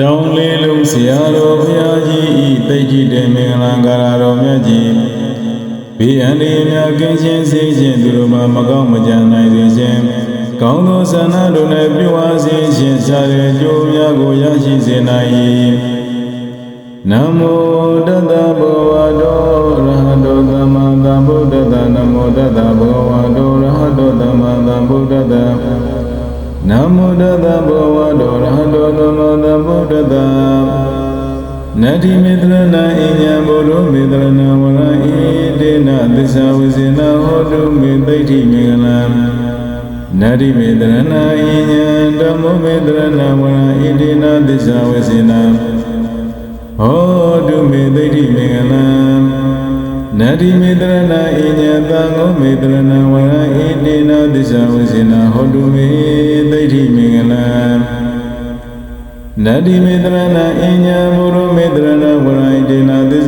တောင်းလေးလုံးဆရာတော်ဘုရားကြီးဤတိတ်ကြီးတဲ့မင်္ဂလာကာရတော်မြတ်ကြီးဘေးအန္တရာယ်များကင်းရှင်းစေခြင်းသူတို့မှာမကောင်းမကြံနိုင်စေခြင်းကောင်းသောဆန္ဒတို့နဲ့ပြုဝါစေခြင်းရှားတဲ့ကျိုးများကိုရရှိစေနိုင်၏နမောတတ္တဘော သိဋ္ဌိမေငလံနတ္တိမေတ္တရဏအညံဓမ္မမေတ္တရဏဝရဣတေနသစ္စာဝဇေနဟောတုမေသိဋ္ဌိမေငလံနတ္တိမေတ္တရဏအညံသံဃောမေတ္တရဏဝရဣတေနသစ္စာဝဇေနဟောတုမေသိဋ္ဌိမေငလံနတ္တိမေတ္တရဏအညံဘုရောမေတ္တရဏဝရဣတေနသစ္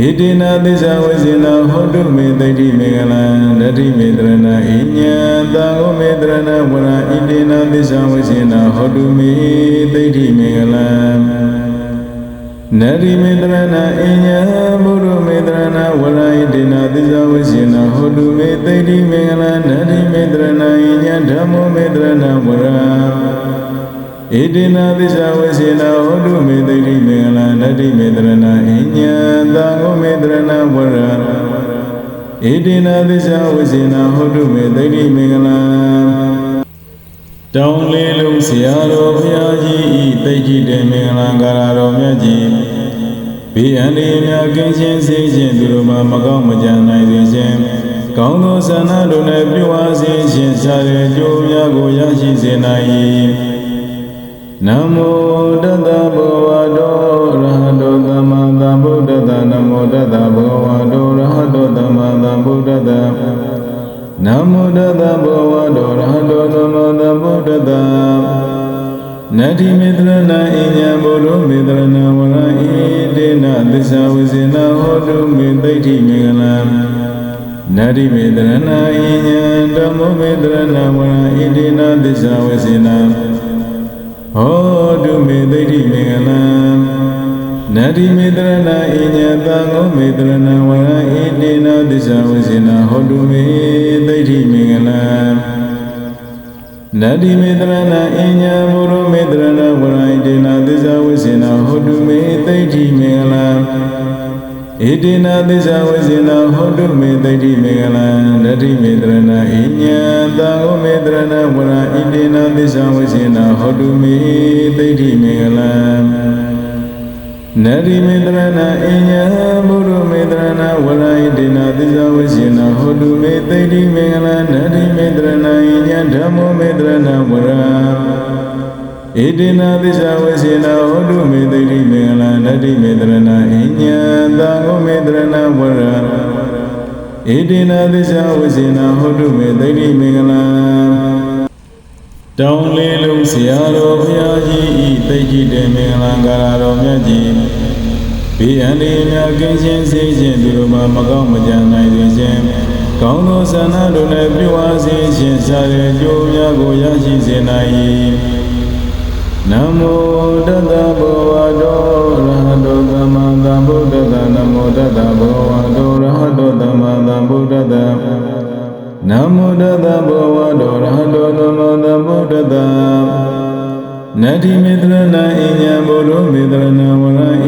ဣတိနာသစ္စာဝဇေနဟောတုမေသိဋ္ဌိမေငလံနတ္တိမေတ္တရဏအညံသံဃောမေတ္တရဏဝရဣတိနာသစ္စာဝဇေနဟောတုမေသိဋ္ဌိမေငလံနတ္တိမေတ္တရဏအညံဘုရောမေတ္တရဏဝရဣတိနာသစ္စာဝဇေနဟောတုမေသိဋ္ဌိမေငလံနတ္တိမေတ္တရဏအညံဓမ္မောမေတ္တရဏဝရ ဣတိနာသစ္စာဝဇေနဟောတုမေသိဋ္ဌိမေငလံနတ္တိမေတ္တရဏအညံသံဃောမေတ္တရဏဝရဣတိနာသစ္စာဝဇေနဟောတုမေသိဋ္ဌိမေငလံတောင်းလေးလုံးဆရာတော်ဘုရားကြီးဤတိတ်ကြီးတဲ့မင်္ဂလာကာရတော်မြတ်ကြီးဘေးအန္တရာယ်များကင်းရှင်းစေခြင်းသူတို့မှာမကောင်းမကြံနိုင်စေခြင်းကောင်းသောဆန္ဒတို့နဲ့ပြုဝါစေခြင်းရှားတဲ့ကျိုးများကိုရရှိစေနိုင်၏ နမောတတ္တဘောဝတောရဟတောသမ္မာသမ္ဗုဒ္ဓတ္တနမောတတ္တဘောဝတောရဟတောသမ္မာသမ္ဗုဒ္ဓတ္တနမောတတ္တဘောဝတောရဟတောသမ္မာသမ္ဗုဒ္ဓတ္တနတ္တိမေတ္တရဏအညံဘုရောမေတ္တရဏဝရဣတေနသစ္စာဝဇေနဟောတုမေသိဋ္ဌိမေငလံနတ္တိမေတ္တရဏအညံဓမ္မမေတ္တရဏဝရဣတေနသစ္စာဝဇေန ဟောတုမေသိဋ္ဌိမေငလံနတ္တိမေတ္တရဏအညံသံဃောမေတ္တရဏဝရဣတေနသစ္စာဝဇေနဟောတုမေသိဋ္ဌိမေငလံနတ္တိမေတ္တရဏအညံဘုရောမေတ္တရဏဝရဣတေနသစ္စာဝဇေနဟောတုမေသိဋ္ဌိမေငလံ ဣတေနသစ္စာဝဇေနဟောတုမေသိဋ္ဌိမေငလံနတ္တိမေတ္တရဏအညံသံဃောမေတ္တရဏဝရဣတေနသစ္စာဝဇေနဟောတုမေသိဋ္ဌိမေငလံနတ္တိမေတ္တရဏအညံဘုရောမေတ္တရဏဝရဣတေနသစ္စာဝဇေနဟောတုမေသိဋ္ဌိမေငလံနတ္တိမေတ္တရဏအညံဓမ္မောမေတ္တရဏဝရ ဣတိနာသစ္စာဝစေနာဟောတုမေသိတိမေငလံနတ္တိမေတရဏအညံသံဃောမေတရဏဝရဣတိနာသစ္စာဝစေနာဟောတုမေသိတိမေငလံတောင်းလေးလုံးဆရာတော်ဘုရားကြီးဤတိတ်ကြီးတဲ့မင်္ဂလာကာရတော်မြတ်ကြီးဘေးအန္တရာယ်များကင်းရှင်းစေခြင်းသူတို့မှာမကောင်းမကြံနိုင်စေခြင်းကောင်းသောဆန္ဒတို့နဲ့ပြုဝါစေခြင်းရှားတဲ့ကျိုးများကိုရရှိစေနိုင်၏ နမောတတ္တဘောဝတောရဟတောသမ္မာသမ္ဗုဒ္ဓတ္တနမောတတ္တဘောဝတောရဟတောသမ္မာသမ္ဗုဒ္ဓတ္တနမောတတ္တဘောဝတောရဟတောသမ္မာသမ္ဗုဒ္ဓတ္တနတ္တိမေတ္တရဏအညံဘုရောမေတ္တရဏဝရဣ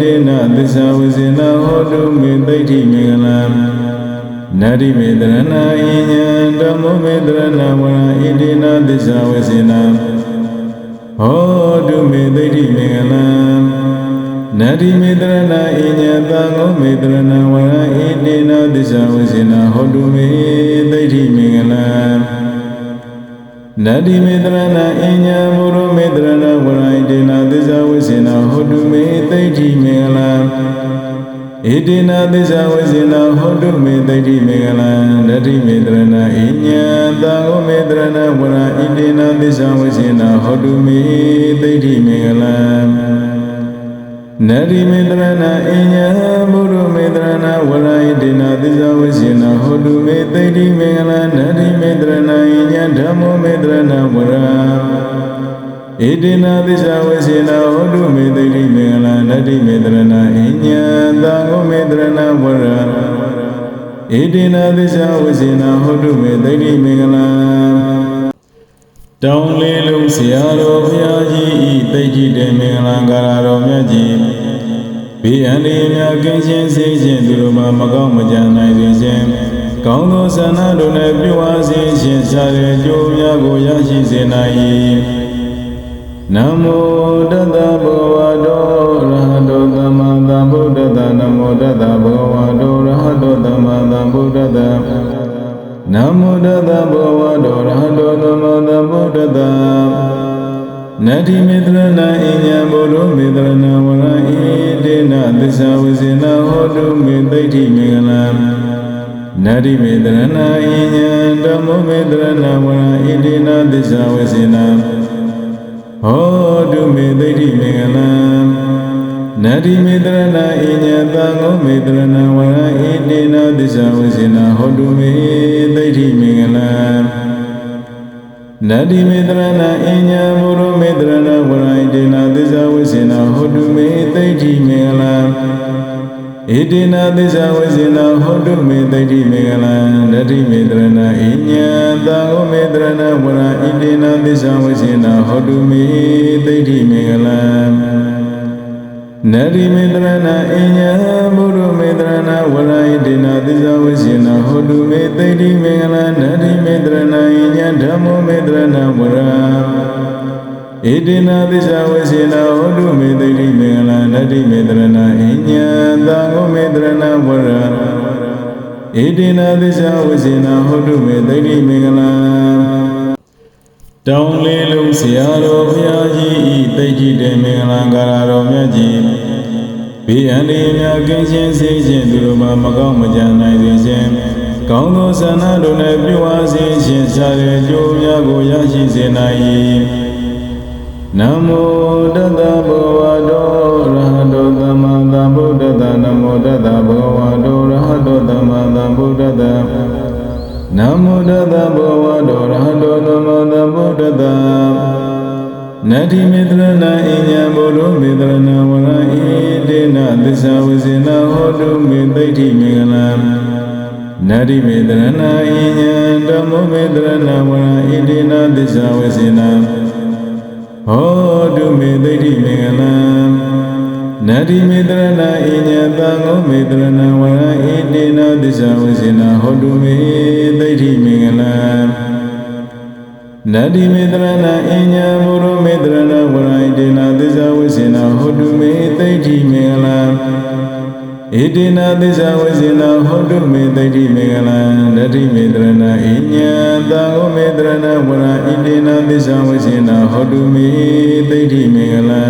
တေနသစ္စာဝဇေနဟောတုမေသိဋ္ဌိမေငလံနတ္တိမေတ္တရဏအညံဓမ္မမေတ္တရဏဝရဣတေနသစ္စာဝဇေန ဟောတုမေသိဋ္ဌိမေငလံနတ္တိမေတ္တရဏအညံသံဃောမေတ္တရဏဝရဣတေနသစ္စာဝဇေနဟောတုမေသိဋ္ဌိမေငလံနတ္တိမေတ္တရဏအညံဘုရောမေတ္တရဏဝရဣတေနသစ္စာဝဇေနဟောတုမေသိဋ္ဌိမေငလံ ဣတိနာသစ္စာဝဇေနဟောတုမေသိဋ္ဌိမေငလံနတ္တိမေတ္တရဏအညံသံဃောမေတ္တရဏဝရဣတိနာသစ္စာဝဇေနဟောတုမေသိဋ္ဌိမေငလံနနရိမေတရဏအညံဘုရုမေတရဏဝရယတိနာသစ္စာဝစီနာဟောတုမေသိတိမင်္ဂလာနရိမေတရဏအညံဓမ္မောမေတရဏဝရ ဣတိနာသစ္စာဝစီနာဟောတုမေသိတိမင်္ဂလာနရိမေတရဏအညံသံဃောမေတရဏဝရဣတိနာသစ္စာဝစီနာဟောတုမေသိတိမင်္ဂလာတောင်းလေးလုံးဆရာတော်ဘုရားကြီးဤသိကြည်တဲ့မင်္ဂလာကာရတော်မြတ်ကြီးဘေးအန္တရာယ်များကင်းရှင်းစေခြင်းသူတို့မှာမကောင်းမကြနိုင်စေခြင်းကောင်းသောဆန္ဒတို့နဲ့ပြုဝါစေခြင်းစတဲ့ကြိုးများကိုရရှိစေနိုင်၏ နမောတတ္တဘောဝတောရဟတောသမ္မာသမ္ဗုဒ္ဓတ္တနမောတတ္တဘောဝတောရဟတောသမ္မာသမ္ဗုဒ္ဓတ္တနမောတတ္တဘောဝတောရဟတောသမ္မာသမ္ဗုဒ္ဓတ္တနတ္တိမေတရဏအညံဘုရုမေတရဏဝရဣတေနသစ္စာဝိစေနဟောတုမေသိဋ္ဌိမင်္ဂလံနတ္တိမေတရဏအညံဓမ္မမေတရဏဝရဣတေနသစ္စာဝိစေန ဟောတုမေသိဋ္ဌိမင်္ဂလံနတ္တိမေတရဏအညံသံဃောမေတရဏဝရဣတေနသစ္စာဝိစေနဟောတုမေသိဋ္ဌိမင်္ဂလံနတ္တိမေတရဏအညံဘုရုမေတရဏဝရဣတေနသစ္စာဝိစေနဟောတုမေသိဋ္ဌိမင်္ဂလံ ဣတေနသစ္စာဝိစေနဟောတုမေသိဋ္ဌိမင်္ဂလံနတ္တိမေတရဏအညံသံဃောမေတရဏဝရဣတေနသစ္စာဝိစေနဟောတုမေသိဋ္ဌိမင်္ဂလံနတ္တိမေတရဏအညံဘုရုမေတရဏဝရဣတေနသစ္စာဝိစေနဟောတုမေသိဋ္ဌိမင်္ဂလံနတ္တိမေတရဏအညံဓမ္မောမေတရဏဝရ ဣတိနာသစ္စာဝေစေနာဟောတုမေတိတိမင်္ဂလာနတ္တိမေတရဏအညံသံဃောမေတရဏဝရဣတိနာသစ္စာဝေစေနာဟောတုမေတိတိမင်္ဂလာတောင်းလေးလုံးဆရာတော်ဘုရားကြီးဤသိကြည်တဲ့မင်္ဂလာကာရတော်မြတ်ကြီးဘေးအန္တရာယ်များကင်းရှင်းစေခြင်းသူတို့မှာမကောင်းမကြနိုင်စေခြင်းကောင်းသောဆန္ဒတို့နဲ့ပြုဝါစေခြင်းစတဲ့ကြိုးများကိုရရှိစေနိုင်၏ နမောတတ္တဘောဝတောရဟတောသမ္မာသမ္ဗုဒ္ဓတ္တနမောတတ္တဘောဝတောရဟတောသမ္မာသမ္ဗုဒ္ဓတ္တနမောတတ္တဘောဝတောရဟတောသမ္မာသမ္ဗုဒ္ဓတ္တနတ္တိမေတရဏအညံဘုရုမေတရဏဝရဣတေနသစ္စာဝိစေနဟောတုမေသိဋ္ဌိမင်္ဂလံနတ္တိမေတရဏအညံဓမ္မမေတရဏဝရဣတေနသစ္စာဝိစေန ဟောတုမေသိဋ္ဌိမင်္ဂလံနတ္တိမေတရဏအညံသံဃောမေတရဏဝရဣတေနသစ္စာဝိစေနဟောတုမေသိဋ္ဌိမင်္ဂလံနတ္တိမေတရဏအညံဘုရုမေတရဏဝရဣတေနသစ္စာဝိစေနဟောတုမေသိဋ္ဌိမင်္ဂလံ ဣတိနာသစ္စာဝိစေနဟောတုမေသိဋ္ဌိမင်္ဂလံနတ္တိမေတရဏအညံသံဃောမေတရဏဝရဣတိနာသစ္စာဝိစေနဟောတုမေသိဋ္ဌိမင်္ဂလံ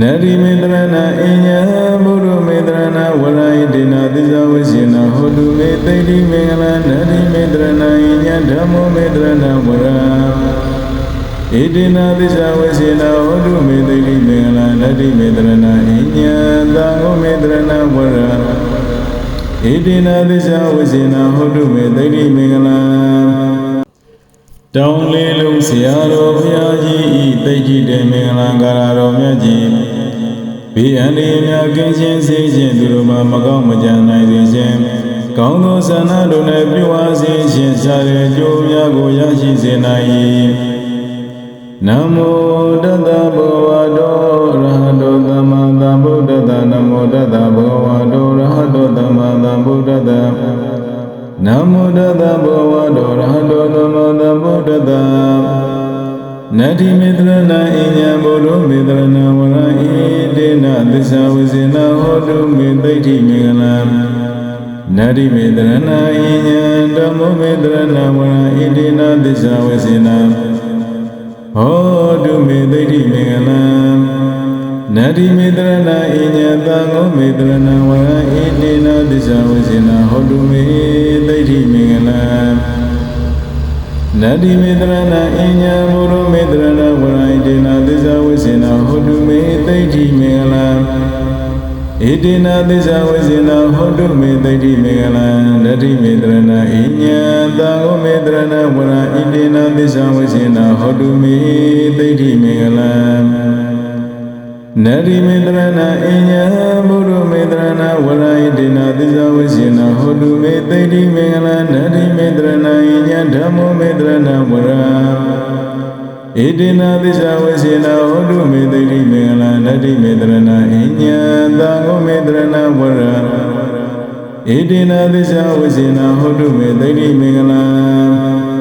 နတ္တိမေတရဏအညံဘုရုမေတရဏဝရဣတိနာသစ္စာဝိစေနဟောတုမေသိဋ္ဌိမင်္ဂလံနတ္တိမေတရဏအညံဓမ္မောမေတရဏဝရ ဣတိနာသစ္စာဝိစေနဟောတုမေသိတိမင်္ဂလာနတ္တိမေတရဏအညံသံဃောမေတရဏဝရဣတိနာသစ္စာဝိစေနဟောတုမေသိတိမင်္ဂလာတောင်းလေးလုံးဆရာတော်ဘုရားကြီးဤသိကြည်တဲ့မင်္ဂလာကာရတော်မြတ်ကြီးဘေးအန္တရာယ်များကင်းရှင်းစေခြင်းသူတို့မှာမကောင်းမကြနိုင်စေခြင်းကောင်းသောဆန္ဒတို့နဲ့ပြုဝါစေခြင်းစတဲ့ကြိုးများကိုရရှိစေနိုင်၏ နမောတတ္တဘောဝတောရဟတောသမ္မာသမ္ဗုဒ္ဓတ္တနမောတတ္တဘောဝတောရဟတောသမ္မာသမ္ဗုဒ္ဓတ္တနမောတတ္တဘောဝတောရဟတောသမ္မာသမ္ဗုဒ္ဓတ္တနတ္တိမေတရဏအညံဘုရုမေတရဏဝရဣတေနသစ္စာဝိစေနဟောတုမေသိဋ္ဌိမင်္ဂလံနတ္တိမေတရဏအညံဓမ္မမေတရဏဝရဣတေနသစ္စာဝိစေန ဟောတုမေသိဋ္ဌိမင်္ဂလံနတ္တိမေတရဏအညံသံဃောမေတရဏဝရဣတေနသစ္စာဝိစေနဟောတုမေသိဋ္ဌိမင်္ဂလံနနတ္တိမေတရဏအညံဘုရောမေတရဏဝရဣတေနသစ္စာဝိစေနဟောတုမေသိဋ္ဌိမေငလံ ဣတေနသစ္စာဝိစေနဟောတုမေသိဋ္ဌိမေငလံနတ္တိမေတရဏအညံသာဝမေတရဏဝရဣတေနသစ္စာဝိစေနဟောတုမေသိဋ္ဌိမေငလံနတ္တိမေတရဏအညံဘုရောမေတရဏဝရဣတေနသစ္စာဝိစေနဟောတုမေသိဋ္ဌိမေငလံနတ္တိမေတရဏအညံဓမ္မောမေတရဏဝရ ဣတေနသစ္စာဝိစေနဟောတုမေသိဋ္ဌိမေငလံနတ္တိမေတရဏအညံသာဝမေတရဏဝရဣတေနသစ္စာဝိစေနဟောတုမေသိဋ္ဌိမေငလံ